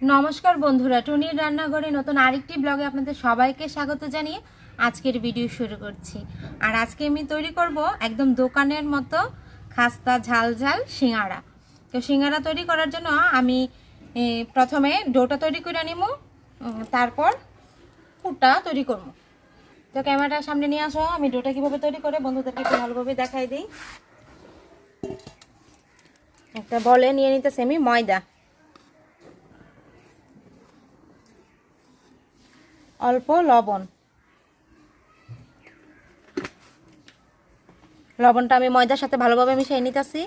নমস্কার বন্ধুরা, টুনির রান্নাঘরে নতুন আরেকটি ব্লগে আপনাদের সবাইকে স্বাগত জানিয়ে আজকের ভিডিও শুরু করছি। আর আজকে আমি তৈরি করব একদম দোকানের মতো খাস্তা ঝাল ঝাল সিঙ্গারা। তো সিঙ্গারা তৈরি করার জন্য আমি প্রথমে ডোটা তৈরি করে নিব তারপর পুরটা তৈরি করব। তো ক্যামেরাটার সামনে নিয়ে আসো, আমি ডোটা কীভাবে তৈরি করে বন্ধুদেরকে একটু ভালোভাবে দেখাই দিই। একটা বলে নিয়ে নিতেছি আমি ময়দা। অল্প লবণ। লবণটা আমি ময়দার সাথে ভালোভাবে মিশিয়ে নিতেছি।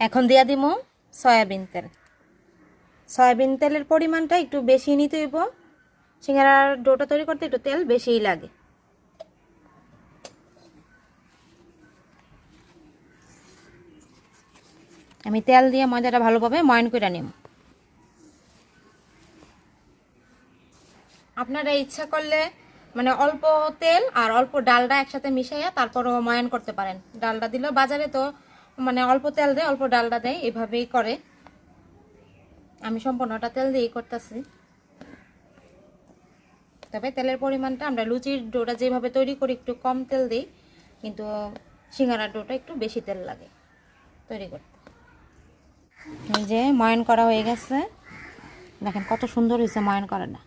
এখন দিয়া দিব সয়াবিন তেল। সয়াবিন তেলের পরিমাণটা একটু বেশি নিতে হইব। সিঙ্গারার ডোটা তৈরি করতে একটু তেল বেশিই লাগে। আমি তেল দিয়ে ময়দাটা ভালোভাবে ময়ন করে নিব। আপনারা ইচ্ছা করলে মানে অল্প তেল আর অল্প ডালটা একসাথে মিশাইয়া তারপরও ময়ান করতে পারেন। ডালটা দিলেও বাজারে তো মানে অল্প তেল দেয়, অল্প ডালটা দেয়, এভাবেই করে। আমি সম্পূর্ণটা তেল দিয়েই করতেছি। তবে তেলের পরিমাণটা আমরা লুচির ডোটা যেভাবে তৈরি করি একটু কম তেল দিই, কিন্তু সিঙ্গারার ডোটা একটু বেশি তেল লাগে তৈরি করতে। এই যে ময়ন করা হয়ে গেছে। দেখেন কত সুন্দর হয়েছে ময়ন করাটা।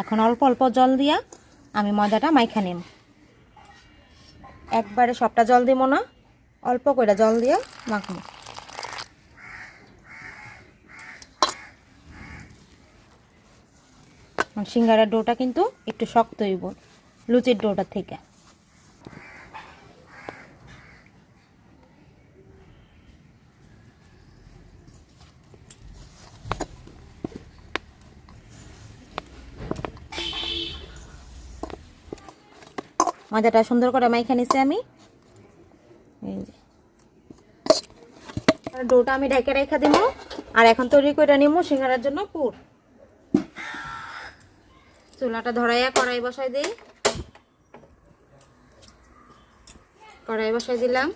এখন অল্প অল্প জল দিয়া আমি ময়দাটা মাইখা নিম। একবারে সবটা জল দিব না, অল্প করে জল দিয়ে মাখবো। সিঙ্গারার ডোটা কিন্তু একটু শক্ত হইব, লুচির ডোটা থেকে। ময়দাটা সুন্দর করে মাইখা নিছি আমি। এই যে। আর ডোটা আমি ঢেকে রেখে দিব। আর এখন তৈরি করে নিব সিঙ্গারার জন্য পুর। চুলাটা ধরাইয়া কড়াই বসাই দিই। কড়াই বসাই দিলাম।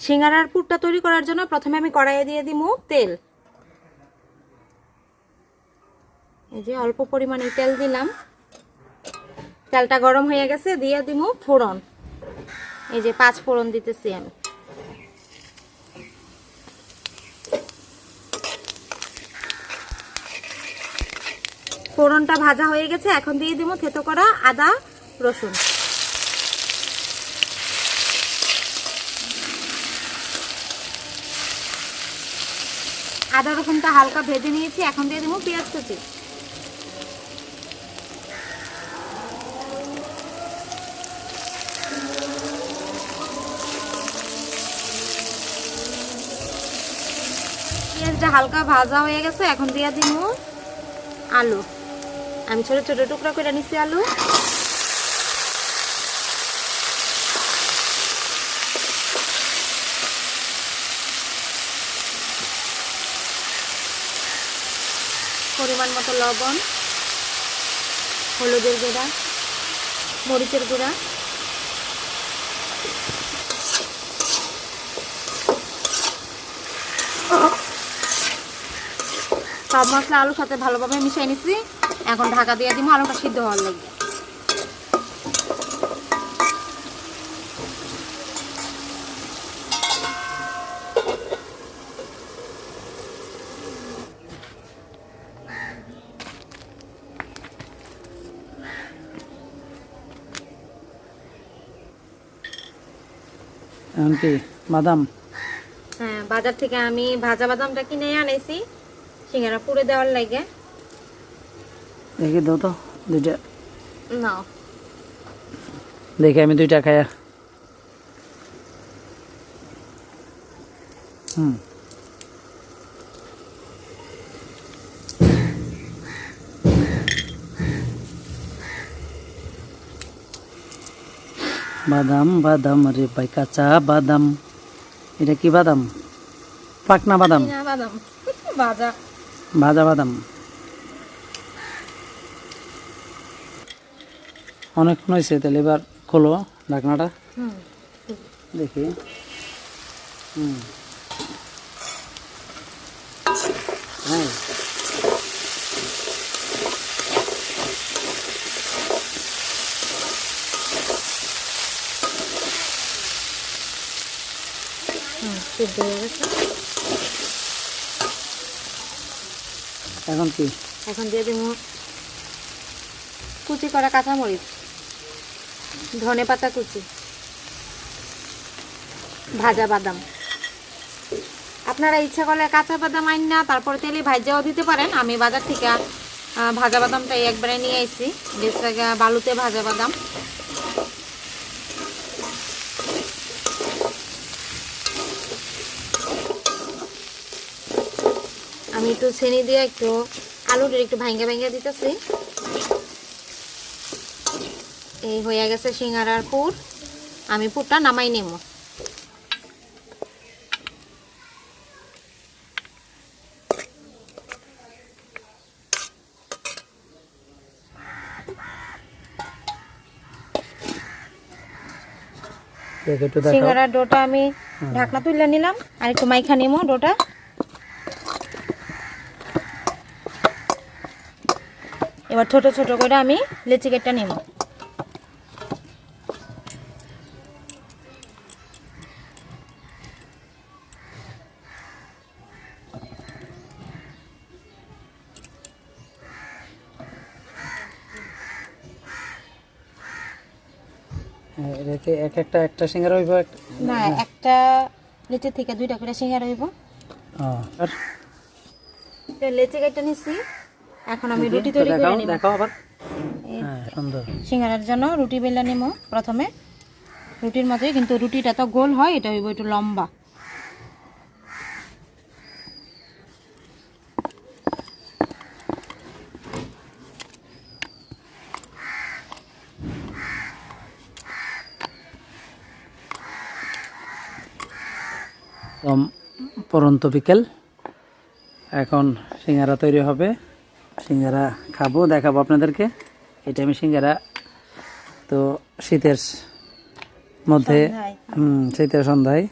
সিঙ্গারার পুরটা তৈরি করার জন্য প্রথমে আমি কড়াইয়ে দিয়ে দিব তেল। এই যে অল্প পরিমাণে তেল দিলাম। তেলটা গরম হয়ে গেছে, দিয়ে দিব ফোড়ন। এই যে পাঁচ ফোড়ন দিতেছি আমি। ফোড়নটা ভাজা হয়ে গেছে, এখন দিয়ে দিব থেতো করা আদা, রসুন। আদা রসুনটা হালকা ভেজে নিয়েছি, এখন দিয়ে দেবো পেঁয়াজ কুচি। পেঁয়াজটা হালকা ভাজা হয়ে গেছে, এখন দিয়ে দিব আলু। আমি ছোট ছোট টুকরা করে নিচ্ছি আলু। পরিমাণ মতো লবণ, হলুদের গুঁড়া, মরিচের গুঁড়া। সব মশলা আলুর সাথে ভালোভাবে মিশিয়ে নিছি। এখন ঢাকা দিয়ে দিব আলুটা সিদ্ধ হওয়ার লাগবে এমনকি বাদাম? হ্যাঁ বাজার থেকে আমি ভাজা বাদামটা কিনে আনাইছি সিঙ্গারা পুড়ে দেওয়ার লাগে। দেখি দাও তো দুইটা। নাও দেখি আমি দুইটা খায়া। হুম। বাদাম বাদাম রে ভাই কাঁচা বাদাম। এটা কি বাদাম? পাকনা বাদাম। চীনা বাদাম। ভাজা বাদাম। অনেকক্ষণ হয়েছে তাহলে এবার খোলো ঢাকনাটা। দেখি। হুম। হ্যাঁ। হুম সিদ্ধ হয়ে গেছে এখন কি? এখন দিয়ে দিব কুচি করা কাঁচামরিচ, ধনে পাতা কুচি, ভাজা বাদাম। আপনারা ইচ্ছা করলে কাঁচা বাদাম আইন না, তারপর তেলে ভাজাও দিতে পারেন। আমি বাজার থেকে ভাজা বাদামটা একবারে নিয়ে আইছি বেশটা বালুতে ভাজা বাদাম। আমি একটু ছেনি দিয়ে একটু আলুটা একটু ভাঙ্গা ভাঙ্গা দিতেছি। এই হয়ে গেছে সিঙ্গারার পুর। আমি পুরটা নামাই নেব সিঙ্গারার ডোটা আমি ঢাকনা তুলে নিলাম আর একটু মাইখা নেব ডোটা। এবার ছোট ছোট করে আমি লেচি কেটটা নেব। হ্যাঁ, এক একটা একটা সিঙ্গারা হইব না একটা লেচি থেকে দুইটা করে সিঙ্গারা হইব। আর লেচি কেটে নিছি। এখন আমি রুটি তৈরি করে নিব। দেখাও আবার। হ্যাঁ সুন্দর। সিঙ্গারার জন্য রুটি বেলা নিব প্রথমে। রুটির মতোই কিন্তু রুটিটা তো গোল হয় এটা হইব একটু লম্বা। পরন্ত বিকেল। এখন সিঙ্গারা তৈরি হবে। সিঙ্গারা খাব দেখাবো আপনাদেরকে। এটা আমি সিঙ্গারা। তো শীতের মধ্যে হুম, শীতের সন্ধ্যায়।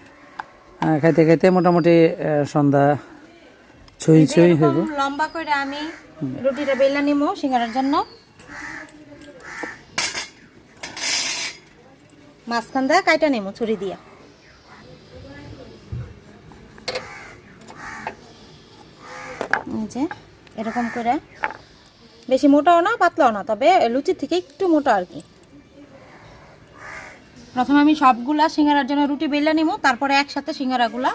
খাইতে খাইতে মোটামুটি সন্ধ্যা ছুঁই ছুঁই হইব। লম্বা করে আমি রুটিটা বেলা নিব সিঙ্গারার জন্য। মাঝখান দিয়ে কাইটা নেব ছুরি দিয়া। এই যে। এরকম করে। বেশি মোটাও না, পাতলাও না, তবে লুচির থেকে একটু মোটা আর কি। প্রথমে আমি সবগুলা সিঙ্গারার জন্য রুটি বেলা নিব তারপরে একসাথে সিঙ্গারাগুলা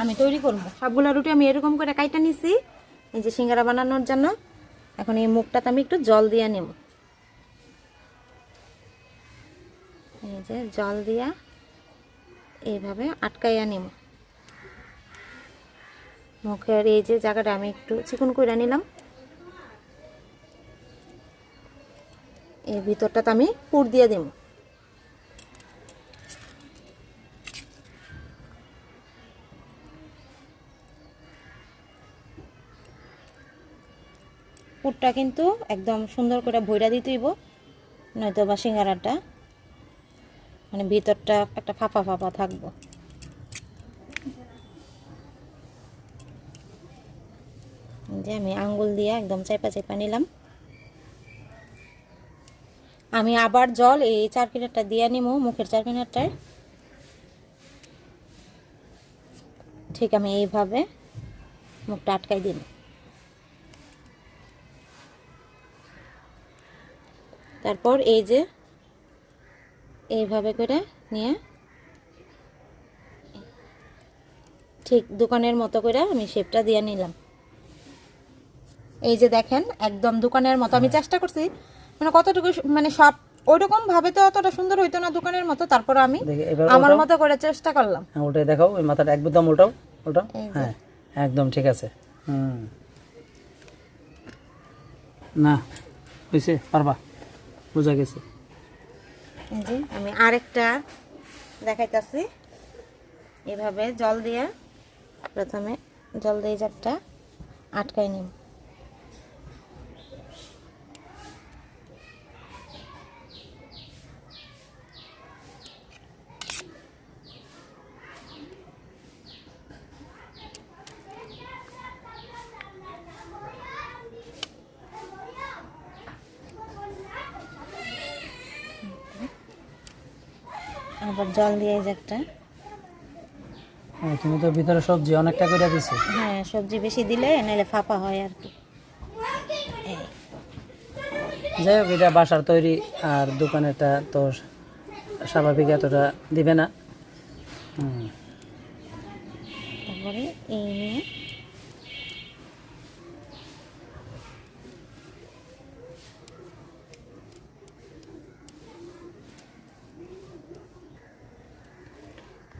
আমি তৈরি করব। সবগুলা রুটি আমি এরকম করে কাইটা নিছি, এই যে সিঙ্গারা বানানোর জন্য। এখন এই মুখটাতে আমি একটু জল দিয়ে নেব এই যে জল দিয়া এইভাবে আটকাইয়া নেব মুখের এই যে জায়গাটা আমি একটু চিকন করে নিলাম। এই ভিতরটাতে আমি পুর দিয়ে দেবো। পুরটা কিন্তু একদম সুন্দর করে ভইরা দিতেইব নয়তো বা সিঙ্গারাটা মানে ভিতরটা একটা ফাঁপা ফাঁপা থাকব। যে আমি আঙ্গুল দিয়ে একদম চাইপা চাইপা নিলাম। আমি আবার জল এই চার কিনারটা দিয়ে নিব মুখের চার কিনারটায় ঠিক আমি এইভাবে মুখটা আটকাই দিন তারপর এই যে এইভাবে করে নিয়ে ঠিক দোকানের মতো করে আমি শেপটা দিয়ে নিলাম। এই যে দেখেন একদম দোকানের মতো। আমি চেষ্টা করছি মানে কতটুকু মানে সব ওইরকম ভাবে তো অতটা সুন্দর হইতো না দোকানের মতো তারপর আমি আমার মতো করে চেষ্টা করলাম। হ্যাঁ ওটাই দেখাও ওই মাথাটা একদম উল্টাও উল্টাও। এই হ্যাঁ একদম ঠিক আছে। হুম। না হয়েছে পারবা বোঝা গেছে। যে আমি আরেকটা দেখাইতাছি। এভাবে জল দিয়ে প্রথমে জল দিয়ে চারটা আটকাই নিম আবার জল দিয়ে যে একটা। হ্যাঁ, তুমি তো ভিতরে সবজি অনেকটা করে দিছো। হ্যাঁ সবজি বেশি দিলে নাহলে ফাঁপা হয় আর কি। যাই হোক এটা বাসার তৈরি আর দোকানেরটা তো স্বাভাবিক এতটা দিবে না। হুম, তারপরে এই নিয়ে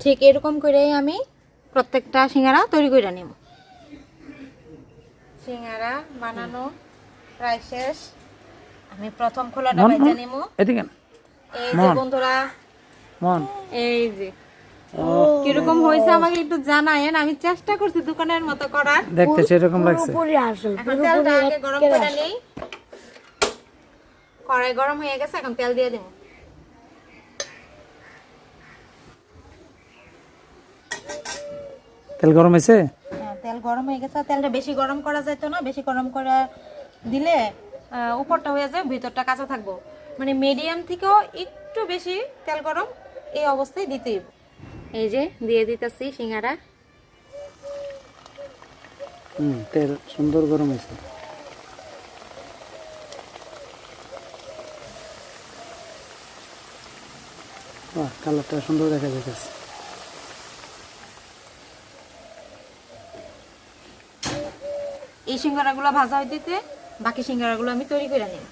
ঠিক এরকম করেই আমি প্রত্যেকটা সিঙ্গারা তৈরি করে নেব। সিঙ্গারা বানানো প্রায় শেষ। আমি প্রথম খোলাটা বাইজা নেব এদিকে না এই যে বন্ধুরা। মন। এই যে। কীরকম হয়েছে আমাকে একটু জানায়েন। আমি চেষ্টা করছি দোকানের মতো করার। দেখতে সেরকম লাগছে। এখন তেলটা আগে গরম করে নেই। কড়াই গরম হয়ে গেছে এখন তেল দিয়ে দেবো তেল গরম হয়েছে? হ্যাঁ তেল গরম হয়ে গেছে। তেলটা বেশি গরম করা যেত না বেশি গরম করে দিলে উপরটা হয়ে যায় ভিতরটা কাঁচা থাকব। মানে মিডিয়াম থেকেও একটু বেশি তেল গরম এই অবস্থায় দিতেই এই যে দিয়ে দিতেছি সিঙ্গারা। হুম তেল সুন্দর গরম হয়েছে। বাহ কালারটা সুন্দর দেখা যাচ্ছে এই সিঙ্গারাগুলো ভাজা হয়ে দিতে বাকি সিঙ্গারাগুলো আমি তৈরি করে নিই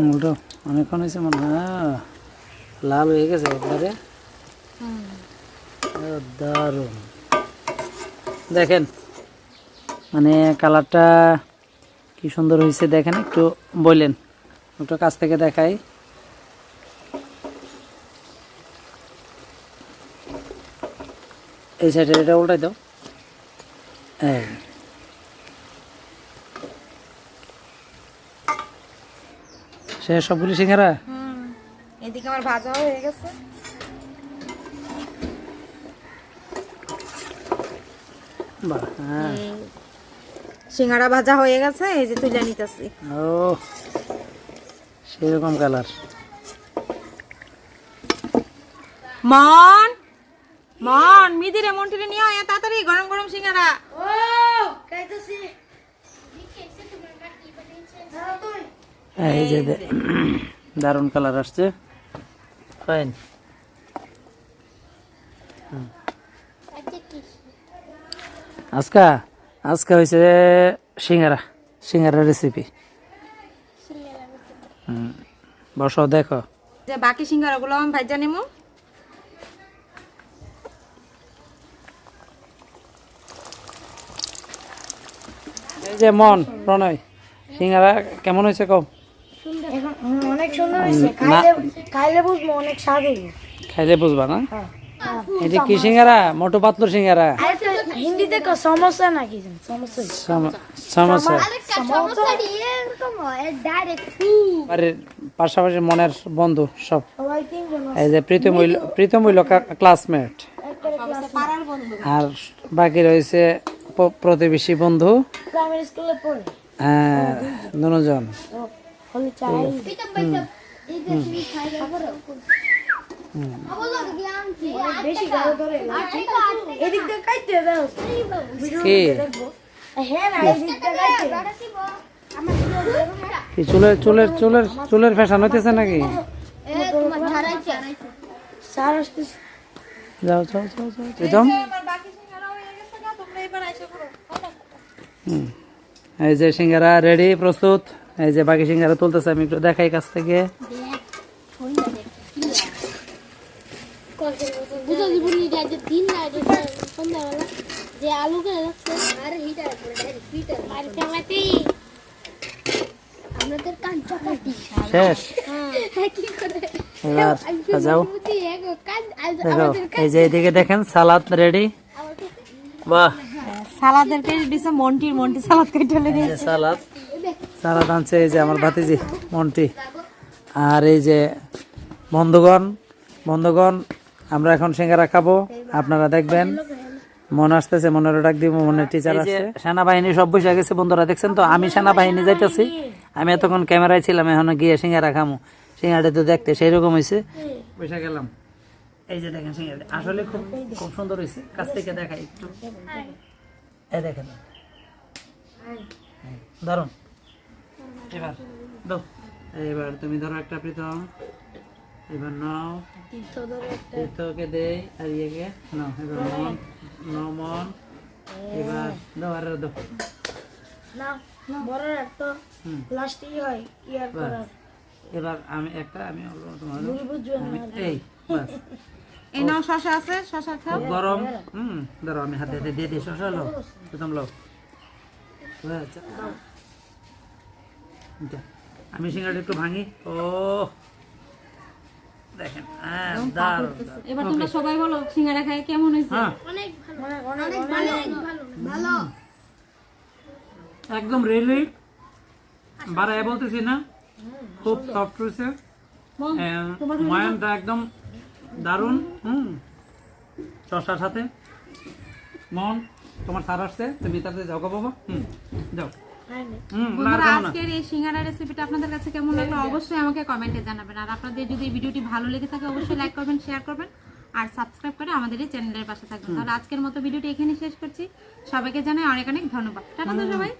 উল্টো অনেকক্ষণ হয়েছে মনে হয়। লাল হয়ে গেছে একবারে। দারুণ। দেখেন মানে কালারটা কি সুন্দর হয়েছে দেখেন একটু বললেন একটু কাছ থেকে দেখাই। এই সাইডে এটা উল্টাই দাও। এই। সে সবগুলি সিঙ্গারা এদিকে আমার ভাজা হয়ে গেছে। হ্যাঁ। সিঙ্গারা ভাজা হয়ে গেছে এই যে তুলে নিতেছি। ও সেরকম কালার। মন মন মিদিরে মন্টিরে নিয়ে আয় তাড়াতাড়ি গরম গরম সিঙ্গারা এই যে দারুণ কালার আসছে। ফাইন আজকা আজকে হয়েছে সিঙ্গারা সিঙ্গারা রেসিপি বসো দেখো। যে বাকি সিঙ্গারাগুলো আমি ভাজা নেব এই যে মন প্রণয় সিঙ্গারা কেমন হয়েছে কম অনেক সুন্দর হয়েছে। খাইলে খাইলে বুঝব অনেক স্বাদ হইবে। খাইলে বুঝবা না? এই যে কি সিঙ্গারা? মোটু পাতলুর সিঙ্গারা? আরেকটা হিন্দিতে কো সমস্যা নাকি সমস্যা সম- সমস্যা বাড়ির পাশাপাশি মনের বন্ধু সব। এই যে প্রীতম হইল প্রীতম হইল ক্লাসমেট আর বাকি রয়েছে প্রতিবেশী বন্ধু। প্রাইমারি স্কুলে পড়ে। হ্যাঁ দুজন। হলে চাই। হ্যাঁ চুলের চুলের চুলের চুলের ফ্যাশন হইতেছে নাকি? যাও যাও যাও যাও এই যে সিঙ্গারা রেডি প্রস্তুত। এই যে বাকি সিঙ্গারা তুলতেছে আমি একটু দেখাই কাছ থেকে। শেষ। এবার দেখো এই যে এদিকে দেখেন সালাদ রেডি বাহ। সালাদের কেটে দিছে মন্টির মন্টি সালাদ কেটে লেগে সালাদ। সালাদ আনছে এই যে আমার ভাতিজি মন্টি। আর এই যে বন্ধুগণ বন্ধুগণ আমরা এখন সিঙ্গারা খাব। আপনারা দেখবেন মন আসতেছে মনের ডাক দিব মনের টিচার আছে সেনাবাহিনী সব বসে গেছে বন্ধুরা দেখছেন তো? আমি সেনাবাহিনী যাইতেছি আমি এতক্ষণ ক্যামেরায় ছিলাম এখন গিয়ে সিঙ্গারা খামু। সিঙ্গাড়া তো দেখতে সেই রকম হয়েছে বসে গেলাম। এই যে দেখেন আসলে খুব খুব সুন্দর হয়েছে কাছ থেকে দেখাই একটু। এই দেখেন। দারুণ এবার দাও। এবার তুমি ধরো একটা প্রীতম। এবার নাও। তীর্থকে দেই আর ইয়েকে নাও। এবার মন নাও মন। এবার দাও আর দাও। হয় এবার আমি একটা আমি তোমার এই বাস। এই নাও শশা আছে শশা খাও। খুব গরম। হুম ধরো আমি হাতে হাতে দিয়ে দিই শশা লো প্রথম লো আচ্ছা, আমি সিঙ্গাড়া একটু ভাঙি। ও দেখেন হ্যাঁ এবার তোমরা সবাই বলো সিঙ্গারা খাই কেমন হয়েছে? হ্যাঁ। অনেক ভালো। অনেক ভালো। ভালো। একদম রেলি। বাড়ায় বলতেছি না খুব সফট রয়েছে ময়ানটা একদম দারুণ হুম। সাথে। মন তোমার সার আসছে তুমি তাতে যাও গো বাবা। হুম যাও। বন্ধুরা আজকের এই সিঙ্গারা রেসিপিটা আপনাদের কাছে কেমন লাগল অবশ্যই আমাকে কমেন্টে জানাবেন। আর আপনাদের যদি এই ভিডিওটি ভালো লেগে থাকে অবশ্যই লাইক করবেন শেয়ার করবেন আর সাবস্ক্রাইব করে আমাদের এই চ্যানেলের পাশে থাকবেন। তাহলে আজকের মতো ভিডিওটি এখানে শেষ করছি। সবাইকে জানাই অনেক অনেক ধন্যবাদ। টাটা তো সবাই।